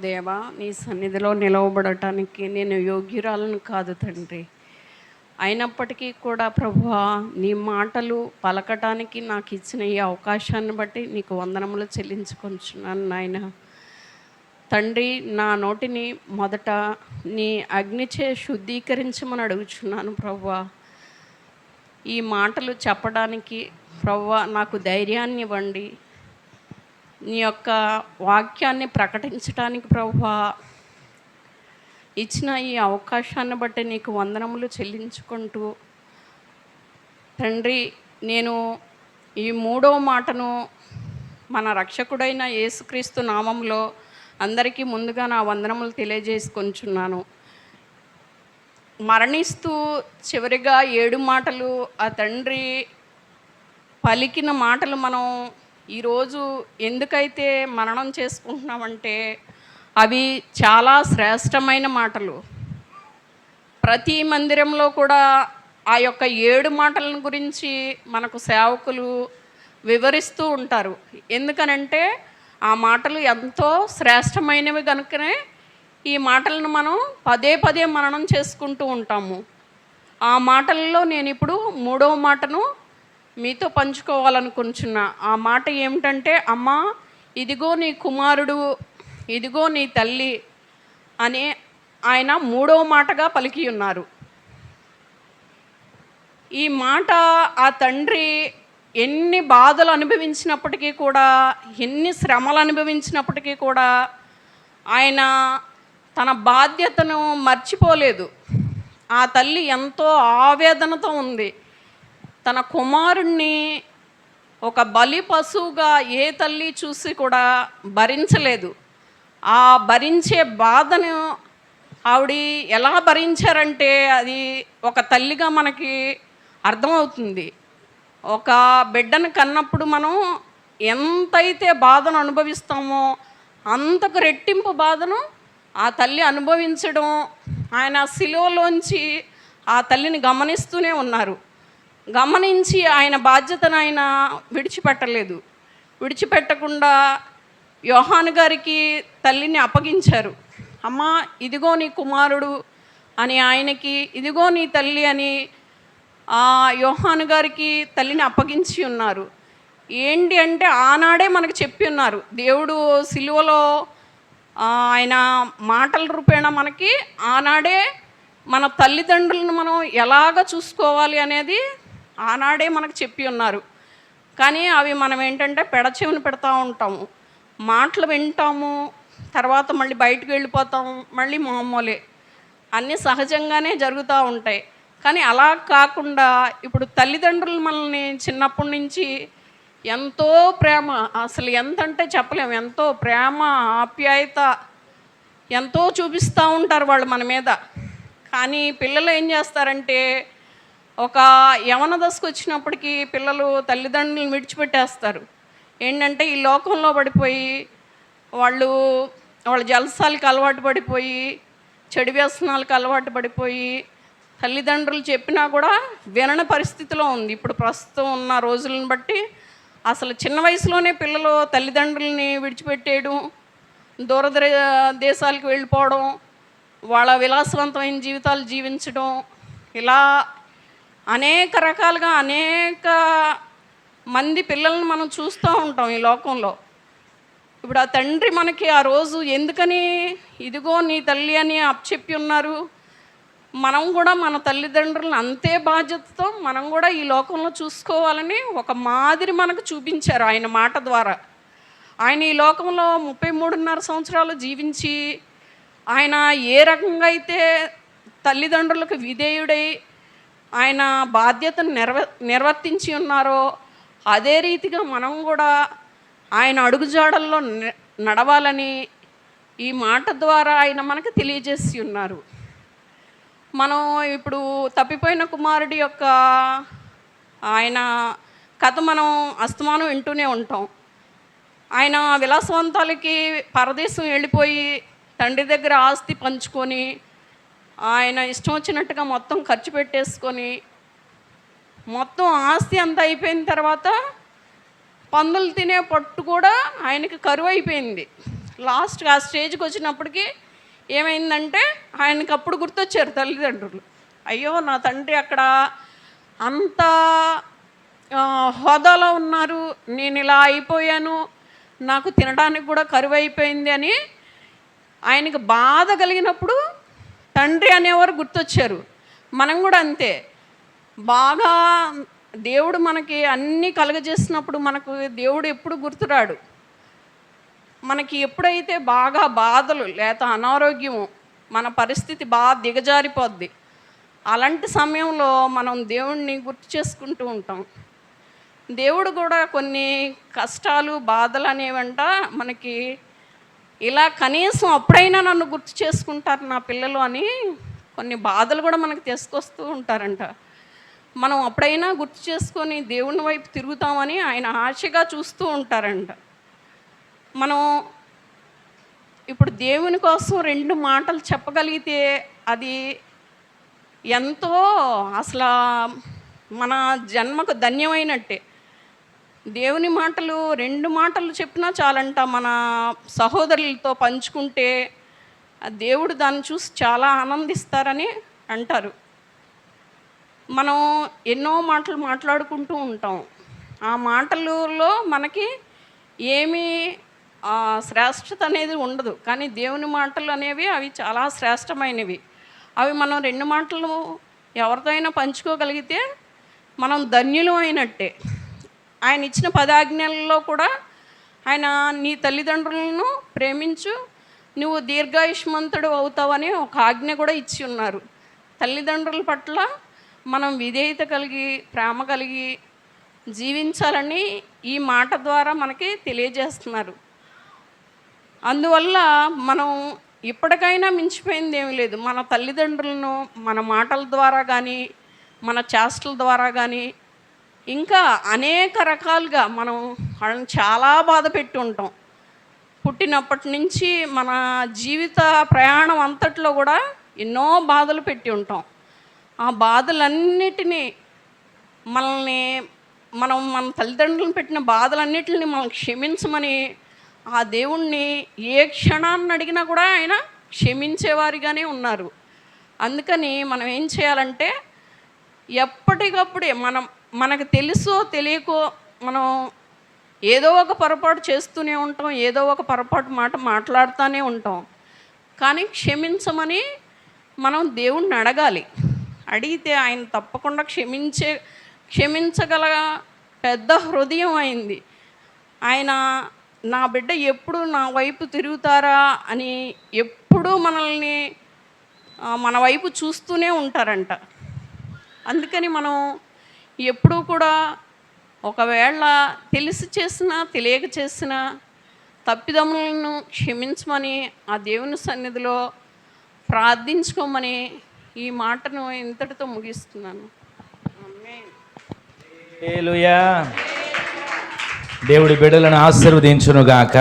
దేవా నీ సన్నిధిలో నిలవబడటానికి నేను యోగ్యురాలను కాదు తండ్రి. అయినప్పటికీ కూడా ప్రభువా నీ మాటలు పలకటానికి నాకు ఇచ్చిన ఈ అవకాశాన్ని బట్టి నీకు వందనములు చెల్లించుకుంటున్నాను నాయన. తండ్రి నా నోటిని మొదట నీ అగ్నిచే శుద్ధీకరించమని అడుగుచున్నాను ప్రభువా. ఈ మాటలు చెప్పడానికి ప్రవ్వ నాకు ధైర్యాన్ని ఇవ్వండి. నీ యొక్క వాక్యాన్ని ప్రకటించడానికి ప్రభా ఇచ్చిన ఈ అవకాశాన్ని బట్టి నీకు వందనములు చెల్లించుకుంటూ తండ్రి నేను ఈ మూడో మాటను మన రక్షకుడైన యేసుక్రీస్తు నామంలో అందరికీ ముందుగా నా వందనములు తెలియజేసుకొంచున్నాను. మరణిస్తూ చివరిగా ఏడు మాటలు ఆ తండ్రి పలికిన మాటలు మనం ఈరోజు ఎందుకైతే మరణం చేసుకుంటున్నామంటే అవి చాలా శ్రేష్టమైన మాటలు. ప్రతి మందిరంలో కూడా ఆ యొక్క ఏడు మాటలను గురించి మనకు సేవకులు వివరిస్తూ ఉంటారు. ఎందుకనంటే ఆ మాటలు ఎంతో శ్రేష్టమైనవి కనుకనే ఈ మాటలను మనం పదే పదే మననం చేసుకుంటూ ఉంటాము. ఆ మాటల్లో నేను ఇప్పుడు మూడవ మాటను మీతో పంచుకోవాలనుకుంటున్నా ఆ మాట ఏమిటంటే అమ్మా ఇదిగో నీ కుమారుడు ఇదిగో నీ తల్లి అనే ఆయన మూడవ మాటగా పలికి ఉన్నారు. ఈ మాట ఆ తండ్రి ఎన్ని బాధలు అనుభవించినప్పటికీ కూడా ఎన్ని శ్రమలు అనుభవించినప్పటికీ కూడా ఆయన తన బాధ్యతను మర్చిపోలేదు. ఆ తల్లి ఎంతో ఆవేదనతో ఉంది. తన కుమారుణ్ణి ఒక బలి పశువుగా ఏ తల్లి చూసి కూడా భరించలేదు. ఆ భరించే బాధను ఆవిడ ఎలా భరించారంటే అది ఒక తల్లిగా మనకి అర్థమవుతుంది. ఒక బిడ్డను కన్నప్పుడు మనం ఎంతైతే బాధను అనుభవిస్తామో అంతకు రెట్టింపు బాధను ఆ తల్లి అనుభవించడం ఆయన శిలువలోంచి ఆ తల్లిని గమనిస్తూనే ఉన్నారు. గమనించి ఆయన బాధ్యతను ఆయన విడిచిపెట్టలేదు. విడిచిపెట్టకుండా యోహాను గారికి తల్లిని అప్పగించారు. అమ్మా ఇదిగో నీ కుమారుడు అని ఆయనకి ఇదిగో నీ తల్లి అని ఆ యోహాను గారికి తల్లిని అప్పగించి ఉన్నారు. ఏంటి అంటే ఆనాడే మనకు చెప్పి ఉన్నారు. దేవుడు సిలువలో ఆయన మాటల రూపేణ మనకి ఆనాడే మన తల్లిదండ్రులను మనం ఎలాగ చూసుకోవాలి అనేది ఆనాడే మనకు చెప్పి ఉన్నారు. కానీ అవి మనం ఏంటంటే పెడచెవిని పెడతా ఉంటాము. మాటలు వింటాము తర్వాత మళ్ళీ బయటకు వెళ్ళిపోతాం మళ్ళీ మామూలే. అన్నీ సహజంగానే జరుగుతూ ఉంటాయి. కానీ అలా కాకుండా ఇప్పుడు తల్లిదండ్రులు మనల్ని చిన్నప్పటి నుంచి ఎంతో ప్రేమ అసలు ఎంత అంటే చెప్పలేము. ఎంతో ప్రేమ ఆప్యాయత ఎంతో చూపిస్తూ ఉంటారు వాళ్ళు మన మీద. కానీ పిల్లలు ఏం చేస్తారంటే ఒక యవన దశకు వచ్చినప్పటికీ పిల్లలు తల్లిదండ్రులను విడిచిపెట్టేస్తారు. ఏంటంటే ఈ లోకంలో పడిపోయి వాళ్ళు వాళ్ళ జలసాలకు అలవాటు పడిపోయి చెడు వ్యసనాలకు అలవాటు పడిపోయి తల్లిదండ్రులు చెప్పినా కూడా వినని పరిస్థితిలో ఉంది. ఇప్పుడు ప్రస్తుతం ఉన్న రోజులను బట్టి అసలు చిన్న వయసులోనే పిల్లలు తల్లిదండ్రులని విడిచిపెట్టేయడం దూర దేశాలకు వెళ్ళిపోవడం వాళ్ళ విలాసవంతమైన జీవితాలు జీవించడం ఇలా అనేక రకాలుగా అనేక మంది పిల్లల్ని మనం చూస్తూ ఉంటాం ఈ లోకంలో. ఇప్పుడు ఆ తండ్రి మనకి ఆ రోజు ఎందుకని ఇదిగో నీ తల్లి అని అప్పచెప్పి ఉన్నారు. మనం కూడా మన తల్లిదండ్రులను అంతే బాధ్యతతో మనం కూడా ఈ లోకంలో చూసుకోవాలని ఒక మాదిరి మనకు చూపించారు ఆయన మాట ద్వారా. ఆయన ఈ లోకంలో ముప్పై మూడున్నర సంవత్సరాలు జీవించి ఆయన ఏ రకంగా అయితే తల్లిదండ్రులకు విధేయుడై ఆయన బాధ్యతను నిర్వ నిర్వర్తించి ఉన్నారో అదే రీతిగా మనం కూడా ఆయన అడుగుజాడల్లో నడవాలని ఈ మాట ద్వారా ఆయన మనకు తెలియజేసి ఉన్నారు. మనం ఇప్పుడు తప్పిపోయిన కుమారుడి యొక్క ఆయన కథ మనం అస్తమానం వింటూనే ఉంటాం. ఆయన విలాసవంతాలకి పరదేశం వెళ్ళిపోయి తండ్రి దగ్గర ఆస్తి పంచుకొని ఆయన ఇష్టం వచ్చినట్టుగా మొత్తం ఖర్చు పెట్టేసుకొని మొత్తం ఆస్తి అంతా అయిపోయిన తర్వాత పందులు తినే పట్టు కూడా ఆయనకి కరువు అయిపోయింది. లాస్ట్గా ఆ స్టేజ్కి వచ్చినప్పటికీ ఏమైందంటే ఆయనకి అప్పుడు గుర్తొచ్చారు తల్లిదండ్రులు. అయ్యో నా తండ్రి అక్కడ అంత హోదాలో ఉన్నారు నేను ఇలా అయిపోయాను నాకు తినడానికి కూడా కరువు అయిపోయింది అని ఆయనకి బాధ కలిగినప్పుడు తండ్రి అనేవారు గుర్తొచ్చారు. మనం కూడా అంతే. బాగా దేవుడు మనకి అన్నీ కలుగజేసినప్పుడు మనకు దేవుడు ఎప్పుడు గుర్తురాడు. మనకి ఎప్పుడైతే బాగా బాధలు లేక అనారోగ్యము మన పరిస్థితి బాగా దిగజారిపోద్ది. అలాంటి సమయంలో మనం దేవుణ్ణి గుర్తు చేసుకుంటూ ఉంటాం. దేవుడు కూడా కొన్ని కష్టాలు బాధలు అనేవంట మనకి ఇలా కనీసం అప్పుడైనా నన్ను గుర్తు చేసుకుంటారు నా పిల్లలు అని కొన్ని బాధలు కూడా మనకు తీసుకొస్తూ ఉంటారంట. మనం అప్పుడైనా గుర్తు చేసుకొని దేవుని వైపు తిరుగుతామని ఆయన ఆశగా చూస్తూ ఉంటారంట. మనం ఇప్పుడు దేవుని కోసం రెండు మాటలు చెప్పగలిగితే అది ఎంతో అసలు మన జన్మకు ధన్యమైనట్టే. దేవుని మాటలు రెండు మాటలు చెప్పినా చాలంట మన సహోదరులతో పంచుకుంటే దేవుడు దాన్ని చూసి చాలా ఆనందిస్తారని అంటారు. మనం ఎన్నో మాటలు మాట్లాడుకుంటూ ఉంటాం. ఆ మాటలలో మనకి ఏమీ శ్రేష్టత అనేది ఉండదు. కానీ దేవుని మాటలు అనేవి అవి చాలా శ్రేష్టమైనవి. అవి మనం రెండు మాటలు ఎవరితో అయినా పంచుకోగలిగితే మనం ధన్యులు అయినట్టే. ఆయన ఇచ్చిన పదాజ్ఞలలో కూడా ఆయన నీ తల్లిదండ్రులను ప్రేమించు నువ్వు దీర్ఘాయుష్మంతుడు అవుతావని ఒక ఆజ్ఞ కూడా ఇచ్చి ఉన్నారు. తల్లిదండ్రుల పట్ల మనం విధేయత కలిగి ప్రేమ కలిగి జీవించాలని ఈ మాట ద్వారా మనకి తెలియజేస్తున్నారు. అందువల్ల మనం ఇప్పటికైనా మించిపోయింది ఏమి లేదు. మన తల్లిదండ్రులను మన మాటల ద్వారా కానీ మన చేష్టల ద్వారా కానీ ఇంకా అనేక రకాలుగా మనం వాళ్ళని చాలా బాధ పెట్టి ఉంటాం. పుట్టినప్పటి నుంచి మన జీవిత ప్రయాణం అంతట్లో కూడా ఎన్నో బాధలు పెట్టి ఉంటాం. ఆ బాధలన్నిటినీ మనల్ని మనం మన తల్లిదండ్రులను పెట్టిన బాధలన్నిటిని మనం క్షమించమని ఆ దేవుణ్ణి ఏ క్షణాన్ని అడిగినా కూడా ఆయన క్షమించేవారిగానే ఉన్నారు. అందుకని మనం ఏం చేయాలంటే ఎప్పటికప్పుడే మనం మనకు తెలుసో తెలియకో మనం ఏదో ఒక పొరపాటు చేస్తూనే ఉంటాం ఏదో ఒక పొరపాటు మాట మాట్లాడుతూనే ఉంటాం. కానీ క్షమించమని మనం దేవుణ్ణి అడగాలి. అడిగితే ఆయన తప్పకుండా క్షమించే క్షమించగల పెద్ద హృదయం అయింది. ఆయన నా బిడ్డ ఎప్పుడు నా వైపు తిరుగుతారా? అని ఎప్పుడూ మనల్ని మన వైపు చూస్తూనే ఉంటారంట. అందుకని మనం ఎప్పుడూ కూడా ఒకవేళ తెలిసి చేసినా తెలియక చేసిన తప్పిదములను క్షమించమని ఆ దేవుని సన్నిధిలో ప్రార్థించుకోమని ఈ మాటను ఇంతటితో ముగిస్తున్నాను. హల్లెలూయా. దేవుడి బిడ్డలను ఆశీర్వదించునుగాక.